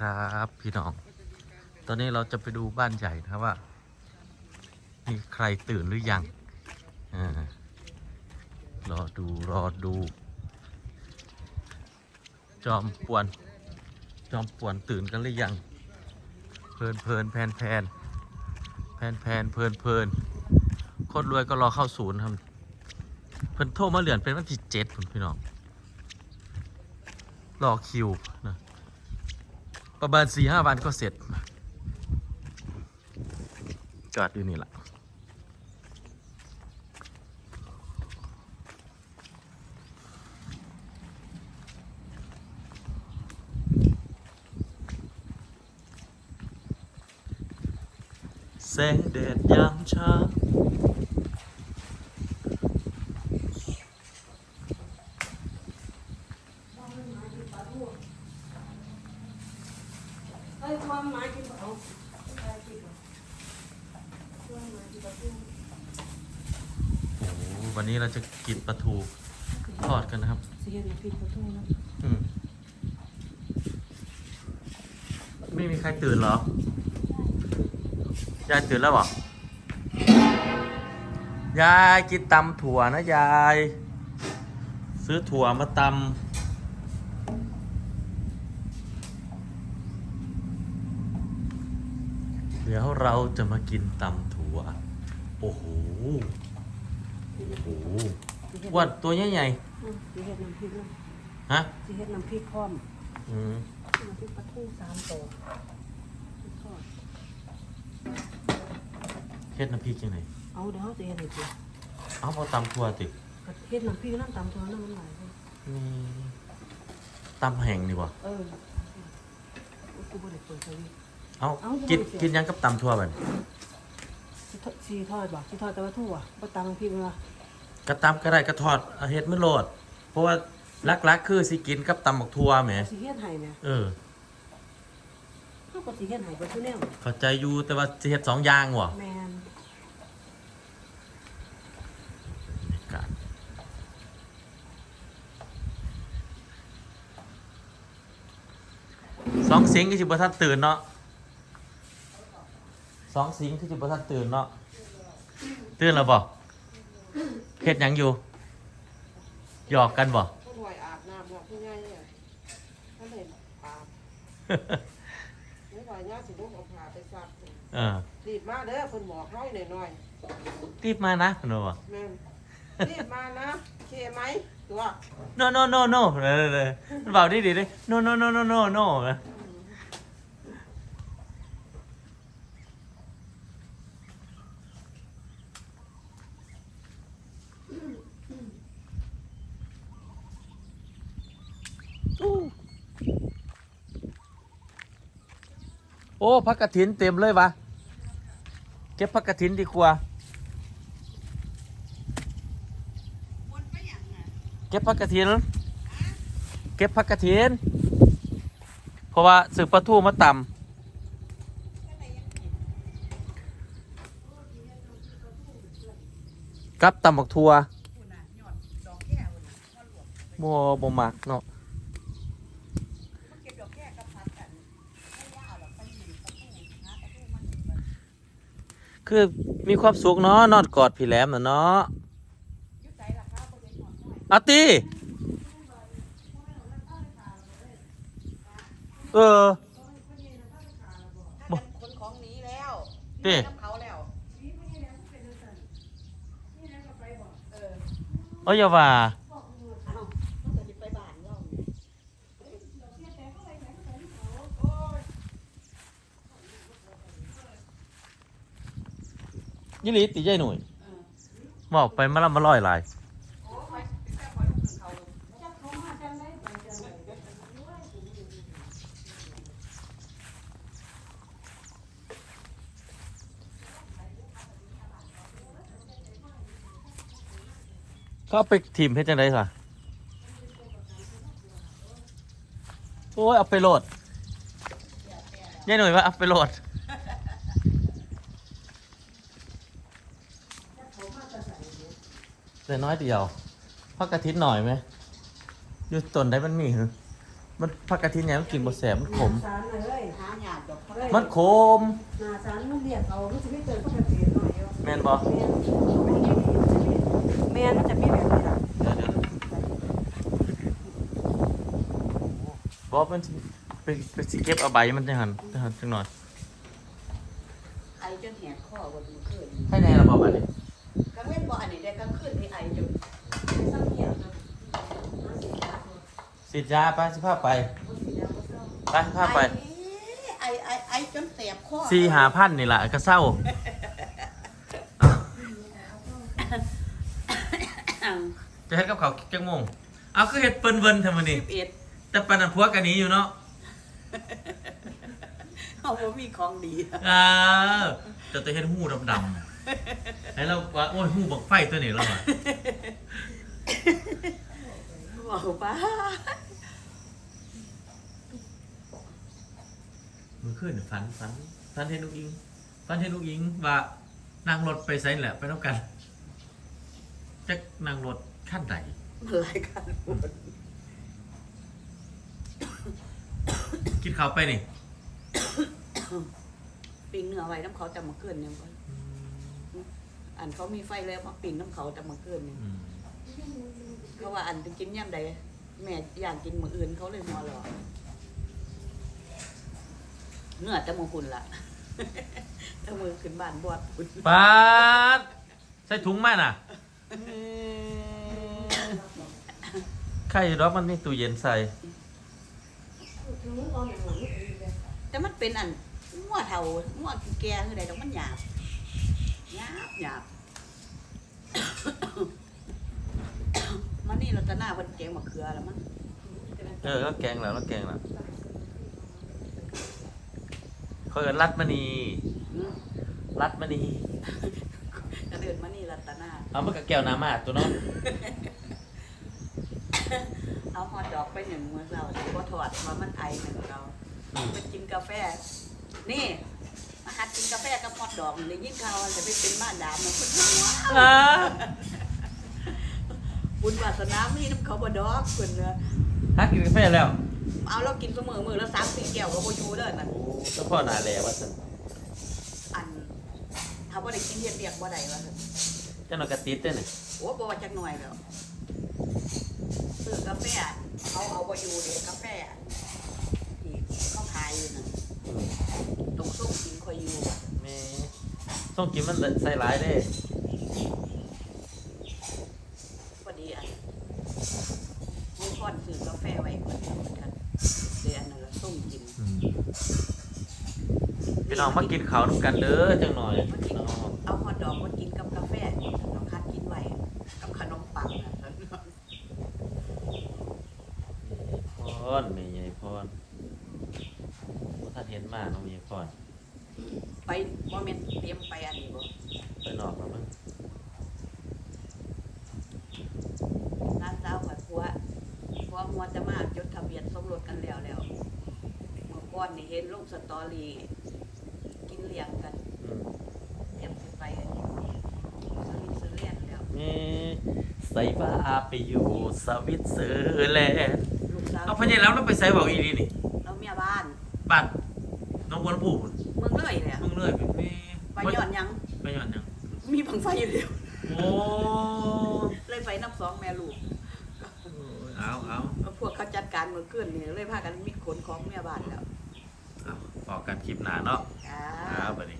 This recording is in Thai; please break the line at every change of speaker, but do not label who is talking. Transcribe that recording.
ครับพี่น้อง ตอนนี้เราจะไปดูบ้านใหญ่นะครับว่า มีใครตื่นหรือยังอรอดูรอดู จอมปวน จอมปวนตื่นกันหรือยัง เพลินเพลินแพนแพนแพนแพนเพลินเพลินโคตรรวยก็รอเข้าศูนย์ครับ เพิ่นโทรมาเหลือนเป็นวันที่เจ็ดพุ่นพี่น้อง รอคิวนะ ประมาณสี่ห้าวันก็เสร็จ จอดอยู่นี่แหละแสงแดดยามเช้า
เอ้ยความหมายที่เอาอะไรที่บอกความหมายที่บอก
โอ้โหวั นนี้เราจะกินปลาทูทอดกันนะครับ
เสียในพิษประตูนะ
อืมไม่มีใครตื่นเหรอ ยายตื่นแล้วบอกยายกินตำถั่วนะยาย ซื้อถั่วมาตำเดี๋ยวเราจะมากินตำถั่ว โอ้โห โอ้โหอ้วันตัวใหญ่
อืมสีเห็ดน้ำพริกนะ
ๆฮะ
สีเห็ดน้ำพริกพร้อม
อืม
น้ำพริกปลาทูสามตัวทอด
เฮ็ดน้ำพริกยังไง
เอาเดี๋ยวเขาจะเห็ดอะไรตัว
เอาพอตำทั่วติ
ก็เห็ดน้ำพริกน้ำตำตัวน้ำมันหลายเลย
นี่ตำแห้งดีกว่า
เออกูบ่ได้เปิดสวิตช์
เอา
เอา
กิน
ทำไมเสีย
กินยังกับตำทั่วบัด
สิทอดสีทอดบ่สีทอดแต่ว่าทั่วบ่ตำน้ำพริกมั้ย
กระตำก็ได้กระทอดเอาเฮ็ดไม่โลด เพราะว่าลักๆคือสิกินกับตำบักทั่วแหม
สีเห็ดไห้เนี่ย
เออ
เขาก็สีเห็ดไห้ไปทุกแนว
เข้าใจอยู่แต่ว่าสิเฮ็ดสองอย่างว่ะ
แมน
บรรยากาศสองสิงคือสิบ่ทันตื่นเนาะ สองสิงคือสิบ่ทันตื่นเนาะตื่นแล้วบ่เฮ็ดหยังอยู่ หยอกกันบ่
ผู้ป่วยอาบน้ำบอกผู้ใหญ่เนี่ยท่านเห็นอาบไม่ไหวย่าสิลูกเอาผ้าไปซัก
เออ
รีบมาเด้อเพิ่นบอกน้อยหน่อยหน่อย
รีบมานะหนูบอก
แม่นรีบมานะเคไหมตัว
no no no no เออเออมันบอกดีดีดิ no no no no no no โอ้พักกระถินเต็มเลยวะเก็บพักกระถินดีกว่าเก็บผักกระถินเก็บผักกระถินเพราะว่าสืบปลาทูมาต่ำกับตำบักทัวโมบมักเนาะ คือมีความสุขเนาะนอนกอดพี่แหลมน่ะเนาะอาตีเออ
ถ้ากันคนของหนี้แล้ว
ติ
กับเขาแล้วเออ
โอ้ยอย่าว่า
เอ้ามันก็สิไปบ้านเราเนี่ย
ยี่หลีตีใจหนุ่ยบอกไปมาละมาลอยหลายเขาเอาไปทีมเพชรจังไดค่ะ โอ้ย เอาไปโหลดยายหนุ่ยว่าเอาไปโหลด แต่น้อยเดียวพักกระทิตหน่อยไหมอยูต้นได้มันมีเหรอมันผักกระทินใหญ่มันกินบ่แสบมันขม
สารเลย
หาหยาดดอกเขา
มันขม
หนาสารมันเรียกเอามันจะไม่เกินปกติหน่อยเดียว
แม่นบ่
แม่นมันจะมีแบบนี้ล่ะ
เดี๋ยวเดี๋ยวบอมันสิไปไปสิเก็บเอาใบมันจังหันจังหันจังหน่อย
ไอจนแหกคอบ่ถึงคืน
ให้แน่ละบ่บัดนี้
กลางเว้น บ่อันนี้ได้กลางคืนนี่ไอจน
สังเกตนะ
สิยาไปสิพาไปไปสิพาไป
ไอไอไอจนแสบคอ
สี่หาพันนี่ล่ะก็เศร้าจะเฮ็ดกับเขาวจังโมงเอาคือเฮ็ดเปิ้นเวินทำไมนี่
สิบเอ็ด
แต่ปานนั้นผัวกันหนี้อยู่เนาะ
เอาบ่มีของดี
อ่าจะจะเฮ็ดหูดำๆ ให้เราว่าโอ้ยหูบักไฟตัวนี้แล้วอะ
บอกป้า
มื้อคืนนี่ฝันฝันฝันเห็นลูกอิงฝันเห็นลูกอิงว่านั่งรถไปไสนี่แหละไปนำกันจักนั่งรถคันใด
มันรายการปวด
กินข้าวไปนี่
ปิงเนื้อไว้น้ำเขาแต่มาเกินเนี่ยบ่ อันเขามีไฟแล้วมาปิงน้ำเขาแต่มาเกินเนี่ย
อืม
เขาว่าอันจะกินย่ำใดแม่อยากกินมื้ออื่นเขาเลยมอรอเนื้อแต่มงคุณล่ะแต่มือขึ้นบ้านบอดคุณ
ปาดใส่ถุงมาน่ะใครดอกมันมีตู้เย็นใส่
ถึงมันอ่อนอย่างนี้เลย
แต่มันเป็นอันงัวเทางัวแก่คือใดดอกมันหยาบ หยาบหยาบมันนี่รัตนาเพิ่นแกงมะเขือแล้วมั้ง
เออแล้วแกงแล้วแล้วแกงแล้วเขาเอินรัดมณี
อืม
รัดมณี
กระเดินมานี่รัตนา
เอามากับแก้วน้ำมาตัวเน้อง
เอาฮอทดอกไปหนึ่งมื้อเช้าสิบ่ถอดว่ามันไอหนึ่งเราไปกินกาแฟ นี่มา หัดกินกาแฟกับฮอทดอกนี่ยิ่งเขาวจะไปเป็นบ้านดามมันพุ่นว้าวบุญวาสนามีน้ำเขาบ่ดอกเพิ่นเด้อ
ฮักกินกาแฟแล้ว
เอาเรากินเสมอมือละ3-4แก้วก็บ่อยู่เด้อนั่น
โอ้เฉพาะหนาแหลวว่าสัน
อันถ้าบ่ได้กินเฮ็ดเรียกบ่ได้ว่าซั่น
เจ้าหน่อยกระติดเด้อนี่
โอ้บ่ว่าจักหน่อยแล้วซื้อกาแฟเขาเอาบ่อยู่เด้กาแฟที่เขาขายอยู่นั่น
อืม
ตรงซุ้มกินคอยอยู่
แม่ ส่งกินมันใส่หลายเด้
พอดีอันมีคนซื้อกาแฟไว้คนเดียวเหมือนกันเดี๋ยวอันนั้นละส้มกิน
อืมพี่น้องมากินข้าวน้ำกันเด้อจังหน่อย
มากิน
น้อง
เอาฮอทดอกมากินกับกาแฟเราคัดกินไว้กับขนมปังนะ
พรแม่ใหญ่พรบ่ถ้าเห็นมาน้องมีพร
ไปบ่แม่นเตรียมไปอันนี้บ่
ไปนอกแล้วมั้ง
ร้านเจ้าผัดพัวพัวมัวจะมาจดทะเบียนสมรสกันแล้วแล้วเมื่อก่อนนี่เห็นลงสตอรี่กินเลี้ยงกัน
อืม
เตรียมสิไปอันนี้สวิตเซอร์แลนด์แล้ว
แม่ใส่ว่าไปอยู่สวิตเซอร์แลนด์
ลูกสาว
เอาพญายแล้วเราไปใส่บอกอีดีนี่
เราเมียบ้าน
บัตรน้องบัวลำพูพุ่น
เมืองเลยเนี่ย
มึงเลยไปแม่
ไปย้อนหยัง
ไปย้อนยัง
มีบังไฟอยู่เดียว
โอ้
เลยไปนับสองแม่ลูก
เอาเอา
เอาพวกเขาจัดการเมื่อคืนนี่เลยพากันมิดขนของเมียบ้านแล้ว
เอาบอกกันคลิปหนาเนาะ
อ่า
ครับสวัสดีครับ